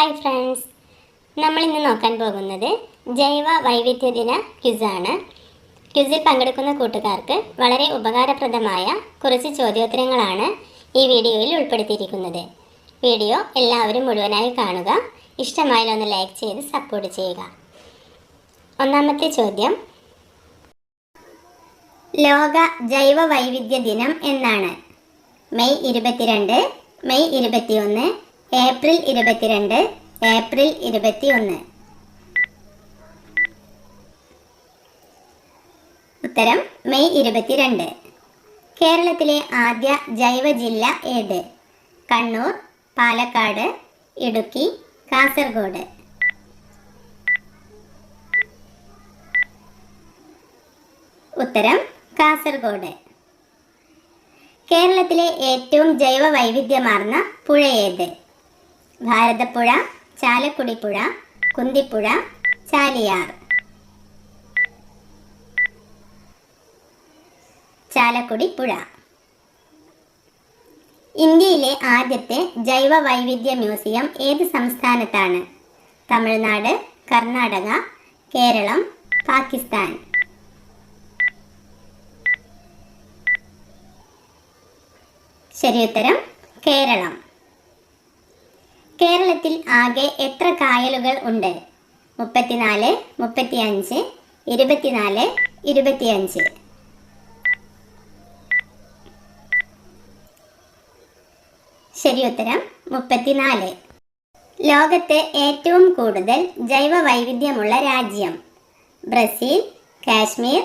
Hi friends നമ്മൾ ഇന്ന് നോക്കാൻ പോകുന്നത് ജൈവ വൈവിധ്യ ദിന ക്വിസാണ് ക്വിസിൽ പങ്കെടുക്കുന്ന കൂട്ടുകാർക്ക് വളരെ ഉപകാരപ്രദമായ കുറച്ച് ചോദ്യോത്തരങ്ങളാണ് ഈ വീഡിയോയിൽ ഉൾപ്പെടുത്തിയിരിക്കുന്നത്. വീഡിയോ എല്ലാവരും മുഴുവനായി കാണുക. ഇഷ്ടമായാൽ ഒന്ന് ലൈക്ക് ചെയ്ത് സപ്പോർട്ട് ചെയ്യുക. ഒന്നാമത്തെ ചോദ്യം. ലോക ജൈവ വൈവിധ്യ ദിനം എന്നാണ്. മെയ് ഇരുപത്തിരണ്ട് മെയ് ഇരുപത്തിയൊന്ന് ഏപ്രിൽ ഇരുപത്തിരണ്ട് ഏപ്രിൽ ഇരുപത്തി ഒന്ന് ഉത്തരം മെയ് ഇരുപത്തിരണ്ട്. കേരളത്തിലെ ആദ്യ ജൈവ ജില്ല ഏത്? കണ്ണൂർ പാലക്കാട് ഇടുക്കി കാസർഗോഡ്. ഉത്തരം കാസർഗോഡ്. കേരളത്തിലെ ഏറ്റവും ജൈവ വൈവിധ്യമാർന്ന പുഴ ഏത്? ഭാരതപ്പുഴ ചാലക്കുടിപ്പുഴ കുന്തിപ്പുഴ ചാലിയാർ. ചാലക്കുടി പുഴ ഇന്ത്യയിലെ ആദ്യത്തെ ജൈവ വൈവിധ്യ മ്യൂസിയം ഏത് സംസ്ഥാനത്താണ്? തമിഴ്നാട് കർണാടക കേരളം പാകിസ്ഥാൻ. ശരിയുത്തരം കേരളം. കേരളത്തിൽ ആകെ എത്ര കായലുകൾ ഉണ്ട്? മുപ്പത്തിനാല് മുപ്പത്തിയഞ്ച് ഇരുപത്തിനാല് ഇരുപത്തിയഞ്ച്. ഉത്തരം മുപ്പത്തിനാല്. ലോകത്തെ ഏറ്റവും കൂടുതൽ ജൈവ വൈവിധ്യമുള്ള രാജ്യം ബ്രസീൽ കാശ്മീർ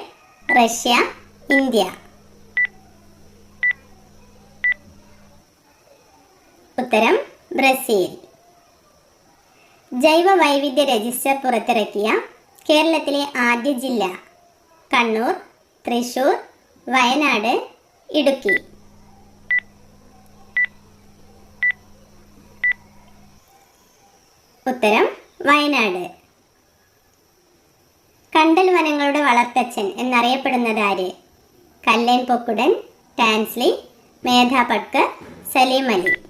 റഷ്യ ഇന്ത്യ. ഉത്തരം ബ്രസീൽ. ജൈവ വൈവിധ്യ രജിസ്റ്റർ പുറത്തിറക്കിയ കേരളത്തിലെ ആദ്യ ജില്ല കണ്ണൂർ തൃശൂർ വയനാട് ഇടുക്കി. ഉത്തരം വയനാട്. കണ്ടൽ വനങ്ങളുടെ വളർത്തച്ഛൻ എന്നറിയപ്പെടുന്നത് ആര്? കല്ലേൻ പൊക്കുടൻ ടാൻസ്ലി മേധാ പട്കർ സലീം അലി.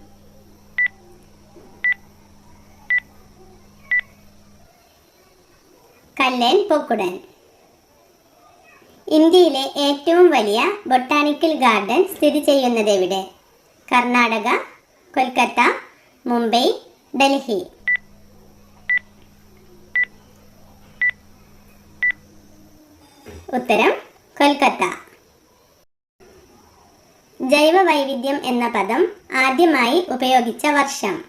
കല്ലേൻ പൊക്കുടൻ. ഇന്ത്യയിലെ ഏറ്റവും വലിയ ബൊട്ടാണിക്കൽ ഗാർഡൻ സ്ഥിതി ചെയ്യുന്നത് എവിടെ? കർണാടക കൊൽക്കത്ത മുംബൈ ഡൽഹി. ഉത്തരം കൊൽക്കത്ത. ജൈവ വൈവിധ്യം എന്ന പദം ആദ്യമായി ഉപയോഗിച്ച വർഷം.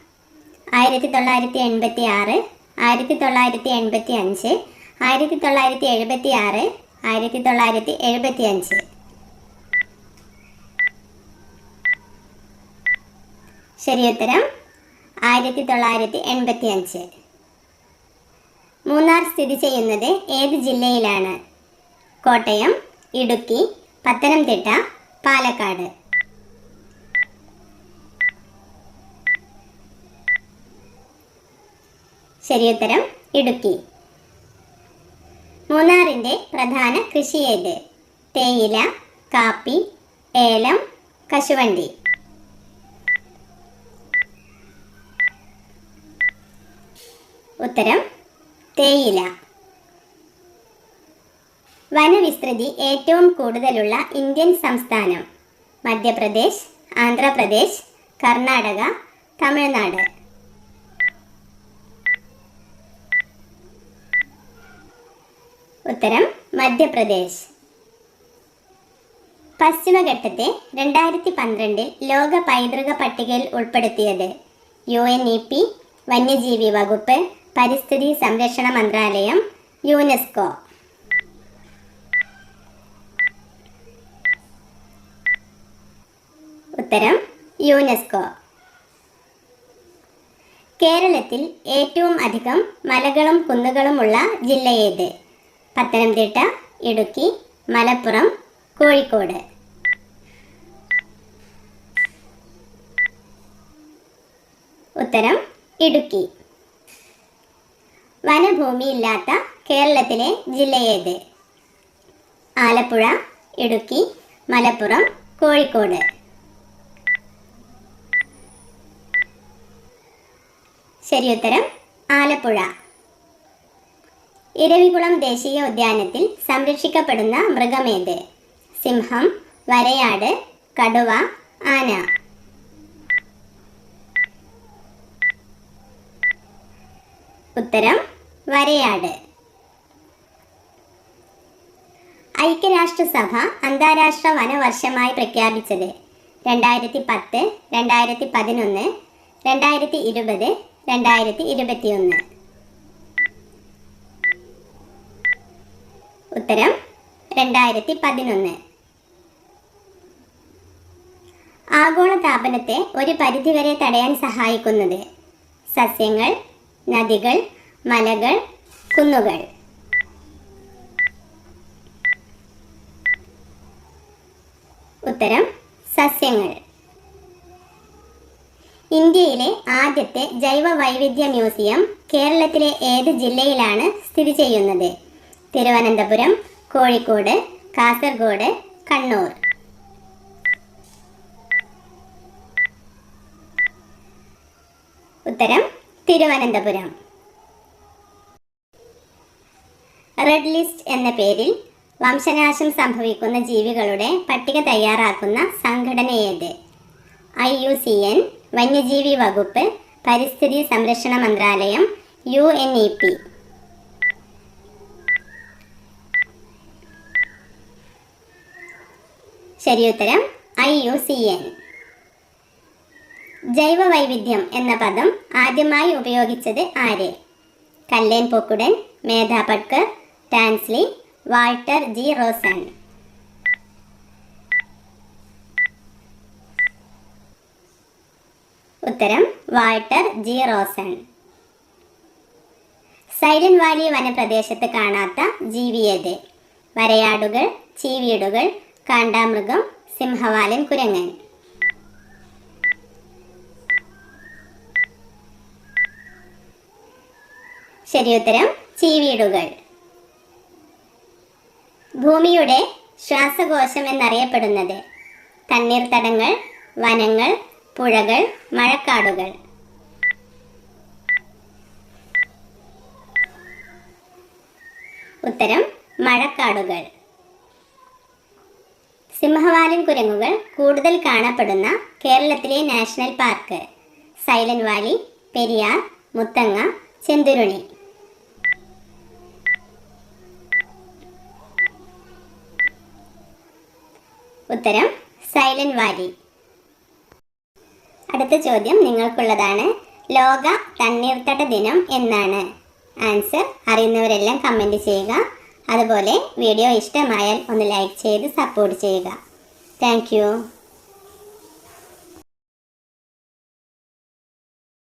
ആയിരത്തി തൊള്ളായിരത്തി എൺപത്തി ആറ് ആയിരത്തി തൊള്ളായിരത്തി എൺപത്തി അഞ്ച് ആയിരത്തി തൊള്ളായിരത്തി എഴുപത്തി ആറ് ആയിരത്തി തൊള്ളായിരത്തി എഴുപത്തി അഞ്ച് ശരിയുത്തരം ആയിരത്തി തൊള്ളായിരത്തി എൺപത്തി അഞ്ച് മൂന്നാർ സ്ഥിതി ചെയ്യുന്നത് ഏത് ജില്ലയിലാണ്? കോട്ടയം ഇടുക്കി പത്തനംതിട്ട പാലക്കാട്. ശരിയുത്തരം ഇടുക്കി. മൂന്നാറിന്റെ പ്രധാന കൃഷി ഏത്? തേയില കാപ്പി ഏലം കശുവണ്ടി. ഉത്തരം തേയില. വനവിസ്തൃതി ഏറ്റവും കൂടുതലുള്ള ഇന്ത്യൻ സംസ്ഥാനം മധ്യപ്രദേശ് ആന്ധ്രാപ്രദേശ് കർണാടക തമിഴ്നാട്. ഉത്തരം മധ്യപ്രദേശ്. പശ്ചിമഘട്ടത്തെ രണ്ടായിരത്തി പന്ത്രണ്ടിൽ ലോക പൈതൃക പട്ടികയിൽ ഉൾപ്പെടുത്തിയത് യു എൻ ഇ പി വന്യജീവി വകുപ്പ് പരിസ്ഥിതി സംരക്ഷണ മന്ത്രാലയം യുനെസ്കോ. ഉത്തരം യുനെസ്കോ. കേരളത്തിൽ ഏറ്റവും അധികം മലകളും കുന്നുകളുമുള്ള ജില്ലയേത്? പത്തനംതിട്ട ഇടുക്കി മലപ്പുറം കോഴിക്കോട്. ഉത്തരം ഇടുക്കി. വനഭൂമിയില്ലാത്ത കേരളത്തിലെ ജില്ലയേത് ആലപ്പുഴ ഇടുക്കി മലപ്പുറം കോഴിക്കോട്. ശരി ഉത്തരം ആലപ്പുഴ. ഇരവികുളം ദേശീയ ഉദ്യാനത്തിൽ സംരക്ഷിക്കപ്പെടുന്ന മൃഗമേത്. സിംഹം വരയാട് കടുവ ആന. ഉത്തരം വരയാട്. ഐക്യരാഷ്ട്രസഭ അന്താരാഷ്ട്ര വനവർഷമായി പ്രഖ്യാപിച്ചത് രണ്ടായിരത്തി പത്ത് രണ്ടായിരത്തി പതിനൊന്ന് രണ്ടായിരത്തി ഇരുപത് രണ്ടായിരത്തി ഇരുപത്തിയൊന്ന് ഉത്തരം രണ്ടായിരത്തി പതിനൊന്ന് ആഗോള താപനത്തെ ഒരു പരിധിവരെ തടയാൻ സഹായിക്കുന്നത് സസ്യങ്ങൾ നദികൾ മലകൾ കുന്നുകൾ. ഉത്തരം സസ്യങ്ങൾ. ഇന്ത്യയിലെ ആദ്യത്തെ ജൈവ വൈവിധ്യ മ്യൂസിയം കേരളത്തിലെ ഏത് ജില്ലയിലാണ് സ്ഥിതി ചെയ്യുന്നത്? തിരുവനന്തപുരം കോഴിക്കോട് കാസർഗോഡ് കണ്ണൂർ. ഉത്തരം തിരുവനന്തപുരം. റെഡ് ലിസ്റ്റ് എന്ന പേരിൽ വംശനാശം സംഭവിക്കുന്ന ജീവികളുടെ പട്ടിക തയ്യാറാക്കുന്ന സംഘടന ഏത്? ഐ യു സി എൻ വന്യജീവി വകുപ്പ് പരിസ്ഥിതി സംരക്ഷണ മന്ത്രാലയം യു എൻ ഇ പി. ശരിയുത്തരം ഐ യു സി എൻ. ജൈവ വൈവിധ്യം എന്ന പദം ആദ്യമായി ഉപയോഗിച്ചത് ആര്? Kallen Pokkudan Medha Patkar Tansley Walter G Rosen ഉത്തരം Walter G Rosen silent valley വനപ്രദേശത്ത് കാണാത്ത ജീവിയത് വരയാടുകൾ ചീവീടുകൾ കാണ്ടാമൃഗം സിംഹവാലൻ കുരങ്ങൻ. ശരിയുത്തരം ചീവീടുകൾ. ഭൂമിയുടെ ശ്വാസകോശം എന്നറിയപ്പെടുന്നത് തണ്ണീർത്തടങ്ങൾ വനങ്ങൾ പുഴകൾ മഴക്കാടുകൾ. ഉത്തരം മഴക്കാടുകൾ. സിംഹവാലൻ കുരങ്ങുകൾ കൂടുതൽ കാണപ്പെടുന്ന കേരളത്തിലെ national park. Silent valley Periyar Muthanga Shendurney. ഉത്തരം സൈലന്റ് വാലി. അടുത്ത ചോദ്യം നിങ്ങൾക്കുള്ളതാണ്. ലോക തണ്ണീർത്തട ദിനം എന്നാണ്. ആൻസർ അറിയുന്നവരെല്ലാം കമന്റ് ചെയ്യുക. അതുപോലെ വീഡിയോ ഇഷ്ടമായാൽ ഒന്ന് ലൈക്ക് ചെയ്ത് സപ്പോർട്ട് ചെയ്യുക. താങ്ക്